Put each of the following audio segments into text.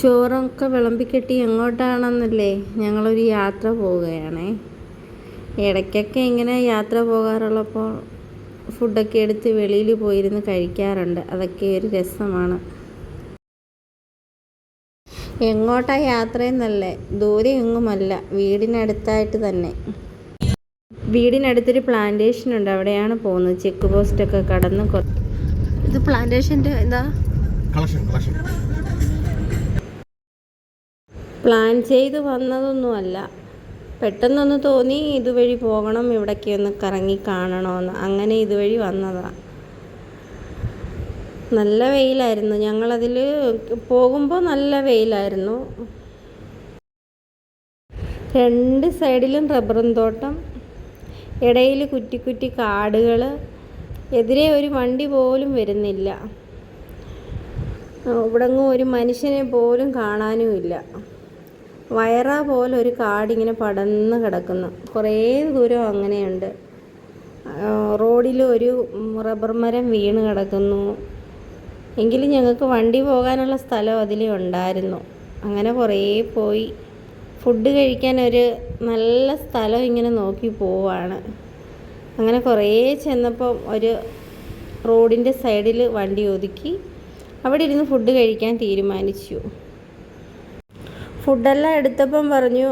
ചോറൊക്കെ വിളമ്പിക്കെട്ടി എങ്ങോട്ടാണെന്നല്ലേ ഞങ്ങളൊരു യാത്ര പോവുകയാണേ. ഇടയ്ക്കൊക്കെ ഇങ്ങനെ യാത്ര പോകാറുള്ളപ്പോൾ ഫുഡൊക്കെ എടുത്ത് വെളിയിൽ പോയിരുന്ന് കഴിക്കാറുണ്ട്. അതൊക്കെ ഒരു രസമാണ്. എങ്ങോട്ടാ യാത്രയെന്നല്ലേ? ദൂരെ എങ്ങുമല്ല. വീടിനടുത്തായിട്ട് തന്നെ. വീടിനടുത്തൊരു പ്ലാന്റേഷൻ ഉണ്ട്. അവിടെയാണ് പോകുന്നത്. ചെക്ക് പോസ്റ്റൊക്കെ കടന്ന് ഇത് പ്ലാന്റേഷന്റെ എന്താ? കളക്ഷൻ കളക്ഷൻ പ്ലാൻ ചെയ്ത് വന്നതൊന്നുമല്ല. പെട്ടെന്നൊന്ന് തോന്നി ഇതുവഴി പോകണം ഇവിടേക്ക് ഒന്ന് കറങ്ങി കാണണമെന്ന്. അങ്ങനെ ഇതുവഴി വന്നതാണ് നല്ല വെയിലായിരുന്നു. ഞങ്ങളതിൽ പോകുമ്പോൾ നല്ല വെയിലായിരുന്നു. രണ്ട് സൈഡിലും റബ്ബറും തോട്ടം ഇടയിൽ കുറ്റി കുറ്റി കാടുകൾ എതിരെ ഒരു വണ്ടി പോലും വരുന്നില്ല. ഇവിടെങ്ങും ഒരു മനുഷ്യനെ പോലും കാണാനുമില്ല. വയറ പോലെ ഒരു കാടിങ്ങനെ പടന്ന് കിടക്കുന്നു. കുറേ ദൂരം അങ്ങനെയുണ്ട്. റോഡിൽ ഒരു റബ്ബർ മരം വീണ് കിടക്കുന്നു. എങ്കിലും ഞങ്ങൾക്ക് വണ്ടി പോകാനുള്ള സ്ഥലം അതിൽ ഉണ്ടായിരുന്നു. അങ്ങനെ കുറേ പോയി. ഫുഡ് കഴിക്കാൻ ഒരു നല്ല സ്ഥലം ഇങ്ങനെ നോക്കി പോവാണ്. അങ്ങനെ കുറേ ചെന്നപ്പം ഒരു റോഡിന്റെ സൈഡിൽ വണ്ടി ഒതുക്കി. അവിടെ ഇരുന്ന് ഫുഡ് കഴിക്കാൻ തീരുമാനിച്ചു. ഫുഡെല്ലാം എടുത്തപ്പം പറഞ്ഞു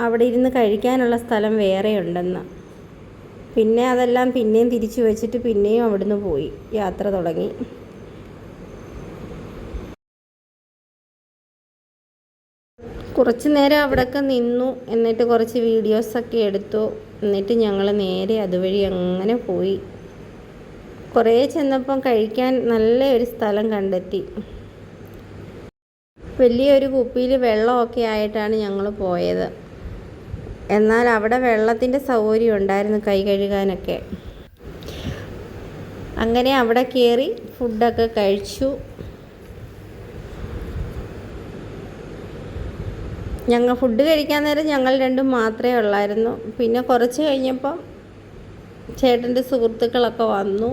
അവിടെ ഇരുന്ന് കഴിക്കാനുള്ള സ്ഥലം വേറെ ഉണ്ടെന്ന് പിന്നെ അതെല്ലാം പിന്നെയും തിരിച്ചു വെച്ചിട്ട് പിന്നെയും അവിടുന്ന് പോയി. യാത്ര തുടങ്ങി. കുറച്ച് നേരം അവിടെയൊക്കെ നിന്നു. എന്നിട്ട് കുറച്ച് വീഡിയോസൊക്കെ എടുത്തു. എന്നിട്ട് ഞങ്ങൾ നേരെ അതുവഴി അങ്ങനെ പോയി. കുറേ ചെന്നപ്പം കഴിക്കാൻ നല്ല ഒരു സ്ഥലം കണ്ടെത്തി. വലിയൊരു കുപ്പിയിൽ വെള്ളമൊക്കെ ആയിട്ടാണ് ഞങ്ങൾ പോയത്. എന്നാൽ അവിടെ വെള്ളത്തിന്റെ സൗകര്യം ഉണ്ടായിരുന്നു കൈ കഴുകാനൊക്കെ. അങ്ങനെ അവിടെ കയറി ഫുഡൊക്കെ കഴിച്ചു. ഞങ്ങൾ ഫുഡ് കഴിക്കാൻ നേരം ഞങ്ങൾ രണ്ടും മാത്രമേ ഉള്ളായിരുന്നു. പിന്നെ കുറച്ച് കഴിഞ്ഞപ്പം ചേട്ടന്റെ സുഹൃത്തുക്കളൊക്കെ വന്നു.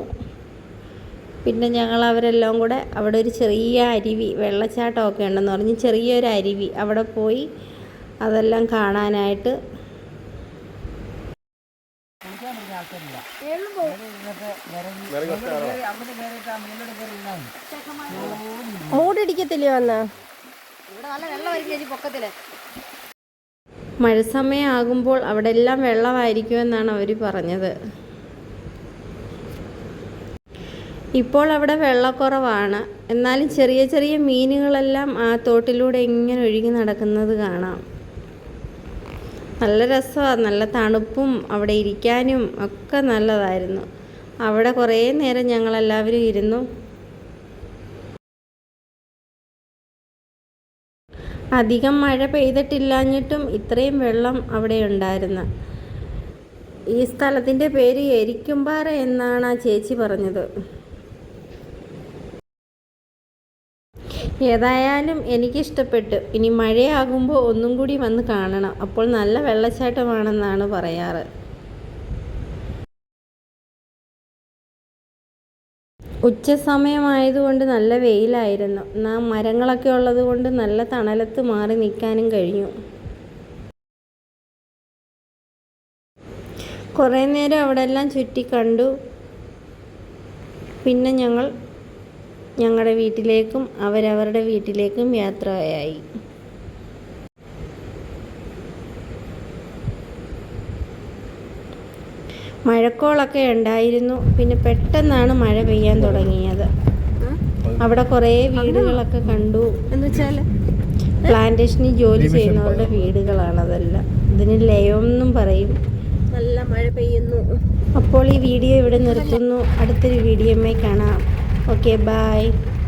പിന്നെ ഞങ്ങൾ അവരെല്ലാം കൂടെ അവിടെ ഒരു ചെറിയ അരുവി വെള്ളച്ചാട്ടമൊക്കെ ഉണ്ടെന്ന് പറഞ്ഞ്. ചെറിയൊരു അരുവി അവിടെ പോയി അതെല്ലാം കാണാനായിട്ട് മൂടിടിക്കത്തില്ലേ വന്ന്? മഴ സമയമാകുമ്പോൾ അവിടെ എല്ലാം വെള്ളമായിരിക്കുമെന്നാണ് അവർ പറഞ്ഞത്. ഇപ്പോൾ അവിടെ വെള്ളക്കുറവാണ്. എന്നാലും ചെറിയ ചെറിയ മീനുകളെല്ലാം ആ തോട്ടിലൂടെ ഇങ്ങനെ ഒഴുകി നടക്കുന്നത് കാണാം. നല്ല രസമാണ് നല്ല തണുപ്പും അവിടെ ഇരിക്കാനും ഒക്കെ നല്ലതായിരുന്നു. അവിടെ കുറേ നേരം ഞങ്ങളെല്ലാവരും ഇരുന്നു. അധികം മഴ പെയ്തിട്ടില്ലാഞ്ഞിട്ടും ഇത്രയും വെള്ളം അവിടെ ഉണ്ടായിരുന്നു. ഈ സ്ഥലത്തിന്റെ പേര് എരിക്കുംപാറ എന്നാണ് ആ ചേച്ചി പറഞ്ഞത്. ഏതായാലും എനിക്കിഷ്ടപ്പെട്ടു. ഇനി മഴയാകുമ്പോൾ ഒന്നും കൂടി വന്ന് കാണണം. അപ്പോൾ നല്ല വെള്ളച്ചാട്ടമാണെന്നാണ് പറയാറ്. ഉച്ച സമയമായതുകൊണ്ട് നല്ല വെയിലായിരുന്നു. നാം മരങ്ങളൊക്കെ ഉള്ളത് കൊണ്ട് നല്ല തണലത്ത് മാറി നിൽക്കാനും കഴിഞ്ഞു. കുറേ നേരം അവിടെ എല്ലാം ചുറ്റി കണ്ടു. പിന്നെ ഞങ്ങൾ ഞങ്ങളുടെ വീട്ടിലേക്കും അവരവരുടെ വീട്ടിലേക്കും യാത്രയായി. മഴക്കോളൊക്കെ ഉണ്ടായിരുന്നു. പിന്നെ പെട്ടെന്നാണ് മഴ പെയ്യാൻ തുടങ്ങിയത്. അവിടെ കുറേ വീടുകളൊക്കെ കണ്ടു. എന്ന് വെച്ചാൽ പ്ലാന്റേഷനിൽ ജോലി ചെയ്യുന്നവരുടെ വീടുകളാണ് അതെല്ലാം. ഇതിന് ലയം എന്നും പറയും. നല്ല മഴ പെയ്യുന്നു. അപ്പോൾ ഈ വീഡിയോ ഇവിടെ നിർത്തുന്നു. അടുത്തൊരു വീഡിയോ കാണാം. Okay, bye.